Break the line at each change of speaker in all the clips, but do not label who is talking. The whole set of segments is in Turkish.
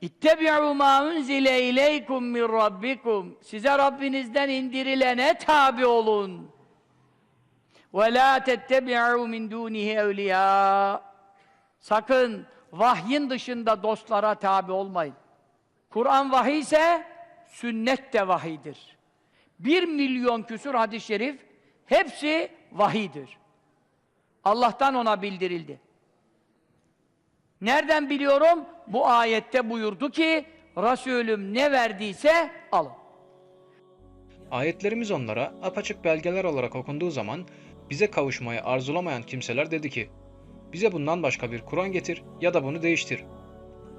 İttebi'u ma unzile ileykum min rabbikum. Size Rabbinizden indirilene tabi olun. Ve la tettebi'u min dunihi. Sakın vahyin dışında dostlara tabi olmayın. Kur'an vahiy ise sünnet de vahiydir. Bir milyon küsur hadis-i şerif hepsi vahiydir. Allah'tan ona bildirildi. Nereden biliyorum? Bu ayette buyurdu ki Resulüm ne verdiyse alın.
Ayetlerimiz onlara apaçık belgeler olarak okunduğu zaman bize kavuşmayı arzulamayan kimseler dedi ki, bize bundan başka bir Kur'an getir ya da bunu değiştir.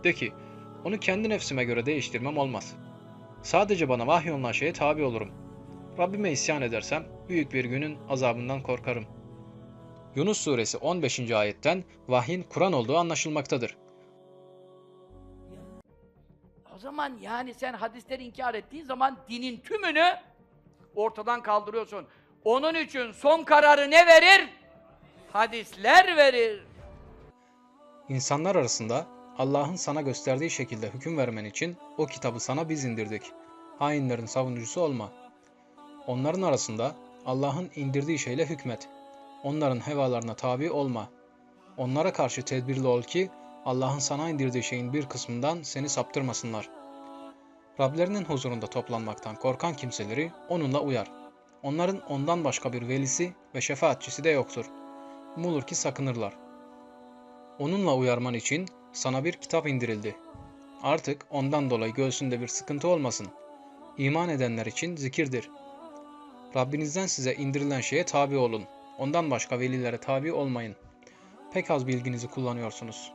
De ki, onu kendi nefsime göre değiştirmem olmaz. Sadece bana vahyolunan şeye tabi olurum. Rabbime isyan edersem büyük bir günün azabından korkarım. Yunus suresi 15. ayetten vahyin Kur'an olduğu anlaşılmaktadır.
O zaman yani sen hadisleri inkar ettiğin zaman dinin tümünü ortadan kaldırıyorsun. Onun için son kararı ne verir? Hadisler verir.
İnsanlar arasında Allah'ın sana gösterdiği şekilde hüküm vermen için o kitabı sana biz indirdik. Hainlerin savunucusu olma. Onların arasında Allah'ın indirdiği şeyle hükmet. Onların hevalarına tabi olma. Onlara karşı tedbirli ol ki Allah'ın sana indirdiği şeyin bir kısmından seni saptırmasınlar. Rablerinin huzurunda toplanmaktan korkan kimseleri onunla uyar. Onların ondan başka bir velisi ve şefaatçisi de yoktur. Umulur ki sakınırlar. Onunla uyarman için sana bir kitap indirildi. Artık ondan dolayı göğsünde bir sıkıntı olmasın. İman edenler için zikirdir. Rabbinizden size indirilen şeye tabi olun. Ondan başka velilere tabi olmayın. Pek az bilginizi kullanıyorsunuz.